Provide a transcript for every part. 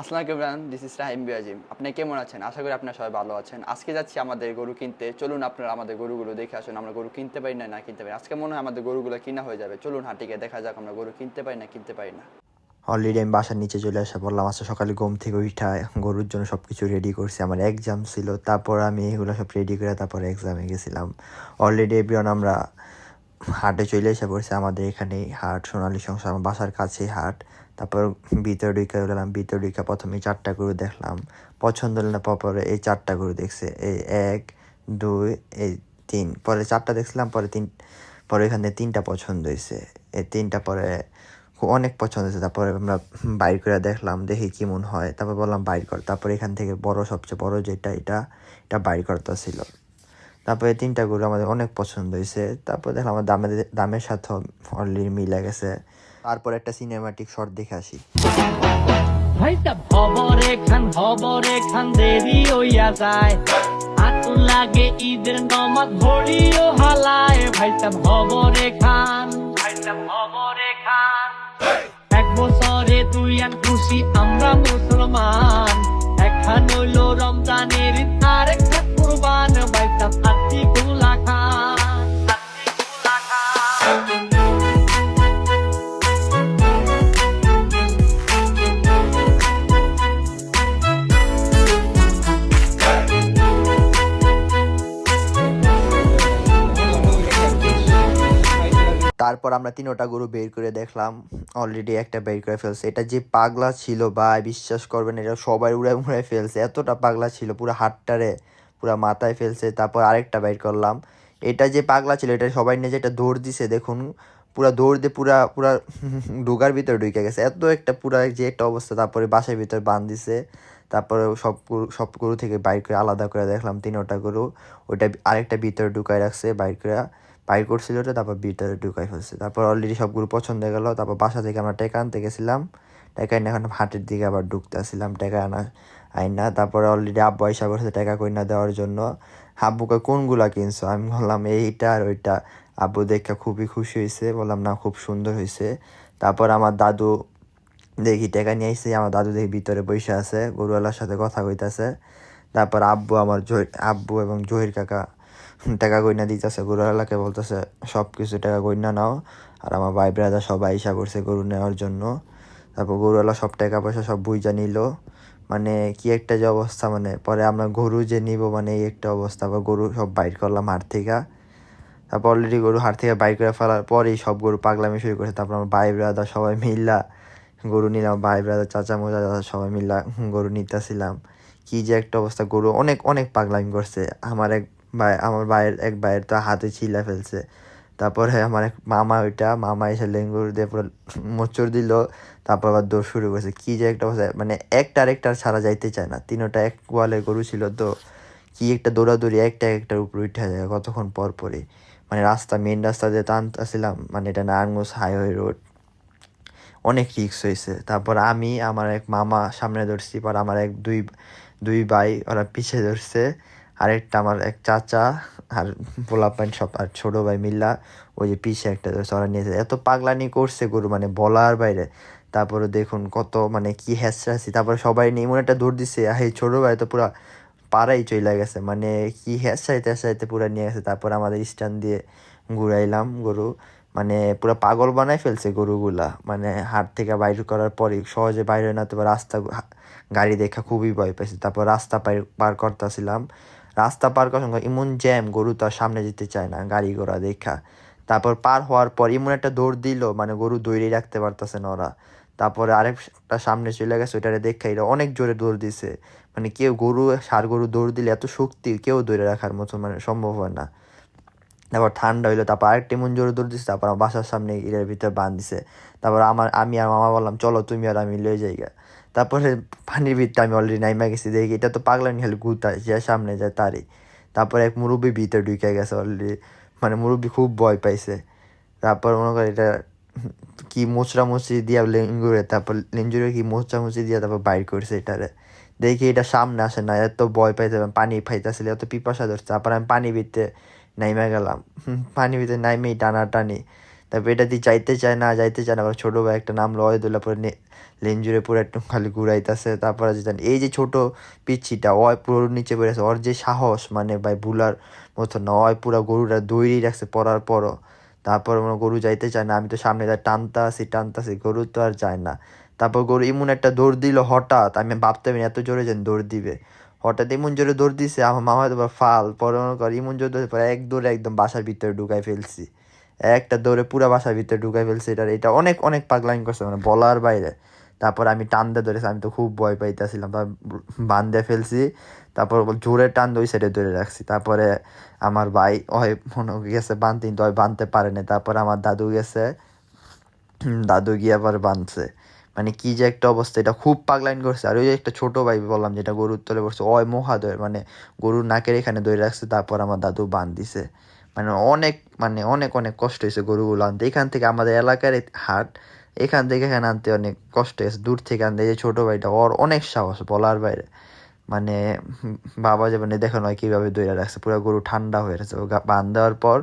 আসসালামু আলাইকুম this is রাহিম বিয়াজিম আপনি কেমন আছেন? আশা করি আপনারা সবাই ভালো আছেন। আজকে যাচ্ছি আমাদের গরু কিনতে। চলুন আপনারা আমাদের গরুগুলো দেখে আসুন, আমরা গরু কিনতে পারি না না কিনতে পারি আজকে মনে হয় আমাদের গরুগুলো কিনা হয়ে যাবে। চলুন হাটিকে দেখা যাক আমরা গরু কিনতে পারি না, কিনতে পারি না। অলরেডি আমি বাসার নিচে চলে আসা, বললাম আচ্ছা সকালে ঘুম থেকে উঠা, গরুর জন্য সব কিছু রেডি করছি। আমার এক্সাম ছিল, তারপর আমি এগুলো সব রেডি করে তারপর এক্সামে গেছিলাম। অলরেডি এভরিওয়ান আমরা হাটে চলে এসে পড়ছি আমাদের এখানে হাট, সোনালী সংসার, আমার বাসার কাছেই হাট। তারপর ভিতরে ঢুকে গেলাম, ভিতরে ঢুকে প্রথমে চারটা গরু দেখলাম। পছন্দ হলো না, পরে এই চারটা গরু দেখছে। এই এক, দুই, এই তিন, পরে চারটা দেখছিলাম, পরে তিন, পরে এখান তিনটা পছন্দ হয়েছে। এই তিনটা পরে খুব অনেক পছন্দ হয়েছে। তারপরে আমরা বাইর করে দেখলাম, দেখি কেমন হয়। তারপর বললাম, বাইর কর। তারপর এখান থেকে বড়, সবচেয়ে বড় যেটা, এটা এটা বাইর করতে ছিল। তারপরে তিনটা গরু আমাদের অনেক পছন্দ হয়েছে। তারপর দেখলাম আমার দামের দামের সাথে অলরেডি মিলে গেছে। তারপর একটা সিনেমাটিক শর্ট দেখে আসি। খবরে লাগে ঈদের নমাজ খবরে খান ভাইটা খবরে খান এক বছরে তুই আর খুশি আমরা মুসলমান। একখান রমজানের ঈদ, আর একটা তারপর আমরা তিনোটা গরু বের করে দেখলাম। অলরেডি একটা বের করে ফেলছে। এটা যে পাগলা ছিল বা বিশ্বাস করবেন, এটা সবাই উড়ে উড়ে ফেলছে। এতটা পাগলা ছিল, পুরো হাতটারে পুরো মাথায় ফেলছে, তারপর আরেকটা বের করলাম। এটা যে পাগলা ছিল, এটা সবাই নিয়ে যে এটা দৌড় দিছে, দেখুন। পুরা দৌড় দিয়ে পুরা পুরা ডুগার ভিতরে ঢুকে গেছে। এত একটা পুরা যে একটা অবস্থা, তারপরে বাসার ভিতরে বান দিছে। তারপরে সব সব গরু থেকে বাইর করে আলাদা করে দেখলাম, তিনোটা গরু। ওইটা আরেকটা ভিতরে ঢুকায় রাখছে বাইর করে। বাইর করছিল ওটা, তারপর ভিতরে ঢুকাই ফেলছে। তারপর অলরেডি সব গরু পছন্দ হয়ে গেল। তারপর বাসা থেকে আমরা টেকা আনতে গেছিলাম। টেকা এখন হাটের দিকে আবার ঢুকতে আসছিলাম টেকা আনা, আইনা। তারপরে অলরেডি আব্বু আইসা করছে টাকা কইনা দেওয়ার জন্য। আব্বুকে কোনগুলা কিনছো? আমি বললাম, এইটা আর ওইটা। আব্বু দেখে খুবই খুশি হয়েছে বললাম, না, খুব সুন্দর হয়েছে তারপর আমার দাদু দেখি টাকা নিয়ে আসছে আমার দাদু দেখি ভিতরে বসে আছে, গরুওয়ালার সাথে কথা কইতাছে। তারপর আব্বু আমার আব্বু এবং জহির কাকা টাকা গইনা দিতেছে। গরুওয়ালাকে বলতেছে সব কিছু টাকা গইনা নাও। আর আমার ভাই ব্রাদার সবাই ইসা করছে গরু নেওয়ার জন্য। তারপর গরুওয়ালা সব টাকা পয়সা সব বুঝা নিল। মানে কি একটা যে অবস্থা মানে পরে আমরা গরু যে নিব মানে এই একটা অবস্থা। বা গরু সব বাইর করলাম হাট থেকে। তারপর অলরেডি গরু হাট থেকে বাইর করে ফেলার পরেই সব গরু পাগলামি শুরু করেছে তারপর আমার ভাই ব্রাদার সবাই মিল্লা গরু নিলাম। ভাই ব্রাদার চাচা মোজা দাদা সবাই মিল্লা গরু নিতেছিলাম। কি যে একটা অবস্থা, গরু অনেক অনেক পাগলামি করছে। আমার এক ভাই, আমার ভাইয়ের, এক ভাইয়ের তো হাতে ছিলা ফেলছে। তারপরে আমার এক মামা ওইটা, মামা এসে লেঙ্গুর দিয়ে পুরো মোচড় দিল, তারপর আবার দৌড় শুরু করছে। কি যে একটা অবস্থা মানে একটা আরেকটার ছাড়া যাইতে চায় না। তিনোটা এক গোয়ালের গরু ছিল তো, কি একটা দৌড়াদৌড়ি, একটা একটার উপরে উঠে যায় কতক্ষণ পর পরই। মানে রাস্তা মেন রাস্তা দিয়ে টানতেছিলাম মানে এটা নারায়ণগঞ্জ হাইওয়ে রোড অনেক রিক্স হয়েছে তারপর আমি, আমার এক মামা সামনে ধরছি পর আমার এক দুই দুই ভাই ওরা পিছিয়ে ধরছে আরেকটা আমার এক চাচা আর পোলা প্যান্ট সব, আর ছোটো ভাই মিল্লা, ওই যে পিছে একটা ওরা নিয়েছে এত পাগলানি করছে গরু মানে বলার বাইরে। তারপরে দেখুন কত মানে কি হ্যাসরাসি তারপরে সবাই নিয়ে এমন একটা দৌড় দিছে আর এই ছোটো ভাই তো পুরা পাড়াই চলে গেছে। মানে কি হ্যাসাইতে হ্যাসাইতে পুরো নিয়ে গেছে। তারপর আমাদের স্ট্যান্ড দিয়ে ঘুরাইলাম গরু। মানে পুরো পাগল বানাই ফেলছে গরুগুলা। মানে হাট থেকে বাইর করার পরে সহজে বাইরে না তো রাস্তা গাড়ি দেখা খুবই ভয় পাইছে। তারপর রাস্তা পার করতেছিলাম। রাস্তা পার করার সঙ্গে এমন জ্যাম, গরু তো আর সামনে যেতে চায় না, গাড়ি ঘোড়া দেখা। তারপর পার হওয়ার পর এমন একটা দৌড় দিল মানে গরু দৌড়ে রাখতে পারতেছে না ওরা। তারপরে আরেকটা সামনে চলে গেছে, ওইটারে দেখা এটা অনেক জোরে দৌড় দিছে। মানে কেউ গরু, সার গরু দৌড় দিলে এত শক্তি, কেউ দৌড়ে রাখার মতো মানে সম্ভব হয় না। তারপর ঠান্ডা হইল, তারপর আরেকটা এমন জোরে দৌড় দিছে, তারপর আমার বাসার সামনে এর ভিতরে বাঁধ দিছে। তারপর আমার, আমি আর মামা বললাম, চলো তুমি আর আমি লয়ে যাই গা। তারপরে পানির ভিতরে আমি অলরেডি নাইমা গেছি, দেখি এটা তো পাগলানি খালি গুতা যে সামনে যায় তারই। তারপরে এক মুরব্বী ভিতরে ঢুকে গেছে অলরেডি মানে মুরব্বী খুব ভয় পাইছে। তারপর মনে করে এটা কি মোচড়া মুচড়ি দিয়া লেঞ্জুরে তারপর লেঞ্জুরে কি মোচড়া মুচড়ি দিয়া তারপর বাইর করছে এটারে। দেখি এটা সামনে আসে না, এত ভয় পাইতে পানি ফাইতেছিল এত পিপাসা ধরছে। তারপর আমি পানি ভিতরে নাইমা গেলাম। পানি ভিতরে নাইমেই টানা টানি তারপর এটা দিয়ে যাইতে চায় না, যাইতে চায় না। আবার ছোটো ভাই একটা নাম লয় দিলে, পরে লেঞ্জুরে পুরো একটু খালি ঘুরাইতেছে। তারপরে যেতেন এই যে ছোট পিচ্ছিটা অয় পুরো নিচে পড়েছে ওর যে সাহস মানে ভাই বুলার মতো না অয় পুরো গরুটা দৌড়িয়ে রাখছে পড়ার পরও। তারপর গরু যাইতে চায় না, আমি তো সামনে তার টানতে আসি টানতে আসি গরু তো আর যায় না। তারপর গরু এমন একটা দৌড় দিল হঠাৎ, আমি ভাবতে পারিনি এত জোরে যেন দৌড় দিবে। হঠাৎ এমন জোরে দৌড় দিছে, আমার মামা তো ফাল, পরে মনে কর এমন জোরে দৌড়ে, পরে এক দৌড়ে একদম বাসার ভিতরে ঢুকাই ফেলছি। একটা দৌড়ে পুরো বাসার ভিতরে ঢুকাই ফেলছে এটা এটা অনেক অনেক পাগলাইন করছে মানে বলার বাইরে। তারপর আমি টান দিয়ে ধরেছি, আমি তো খুব ভয় পাইতেছিলাম। তারপর বান্ধে ফেলছি, তারপর জোরে টান ওই সাইডে ধরে রাখছি। তারপরে আমার ভাই, ওই মনে গেছে বানতে কিন্তু ওই বানতে পারে না তারপর আমার দাদু গেছে। দাদু গিয়ে আবার বাঁধছে মানে কি যে একটা অবস্থা, এটা খুব পাগলাইন করছে। আর ওই যে একটা ছোট ভাই বললাম, যেটা গরুর তলে বসছে ওই মহাদয় মানে গরুর নাকের এখানে ধরে রাখছে, তারপর আমার দাদু বান দিছে। মানে অনেক মানে অনেক অনেক কষ্ট হয়েছে গরুগুলো আনতে। এখান থেকে আমাদের এলাকার হাট, এখান থেকে এখানে আনতে অনেক কষ্ট হয়েছে। দূর থেকে আনতে যে ছোট ভাইটা, ওর অনেক সাহস বলার বাইরে। মানে বাবা যে মানে দেখো নয় কীভাবে দইরা রাখছে, পুরো গরু ঠান্ডা হয়ে গেছে। বান দেওয়ার পর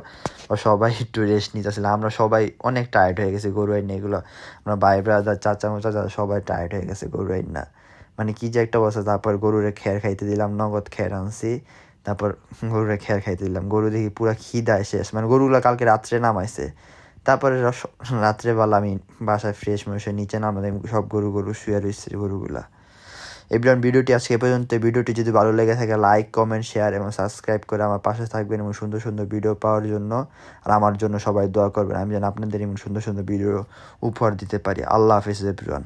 সবাই একটু রেস্ট নিতে নিতেছিল। আমরা সবাই অনেক টায়ার্ড হয়ে গেছি গরু আইন এগুলো। আমরা ভাই ব্রাদার চাচা চাচা সবাই টায়ার্ড হয়ে গেছে গরু আইন না। মানে কি যে একটা অবস্থা, তারপর গরুরে খের খাইতে দিলাম, নগদ খের আনছি। তারপর গরুরে খের খাইতে দিলাম। গরু দেখি পুরো খিদায় শেষ মানে গরুগুলো কালকে রাত্রে নামাইছে। তারপরে রাত্রেবেলা আমি বাসায় ফ্রেশ মশে নিচে নামাতে সব গরু গরু শুয়ে রয়েছে গরুগুলা। এভরিওয়ান, ভিডিওটি আজকে পর্যন্ত। ভিডিওটি যদি ভালো লেগে থাকে লাইক কমেন্ট শেয়ার এবং সাবস্ক্রাইব করে আমার পাশে থাকবেন এবং সুন্দর সুন্দর ভিডিও পাওয়ার জন্য আর আমার জন্য সবাই দোয়া করবেন। আমি যেন আপনাদের এমন সুন্দর সুন্দর ভিডিও উপহার দিতে পারি। আল্লাহ হাফিজ, এভরিওয়ান।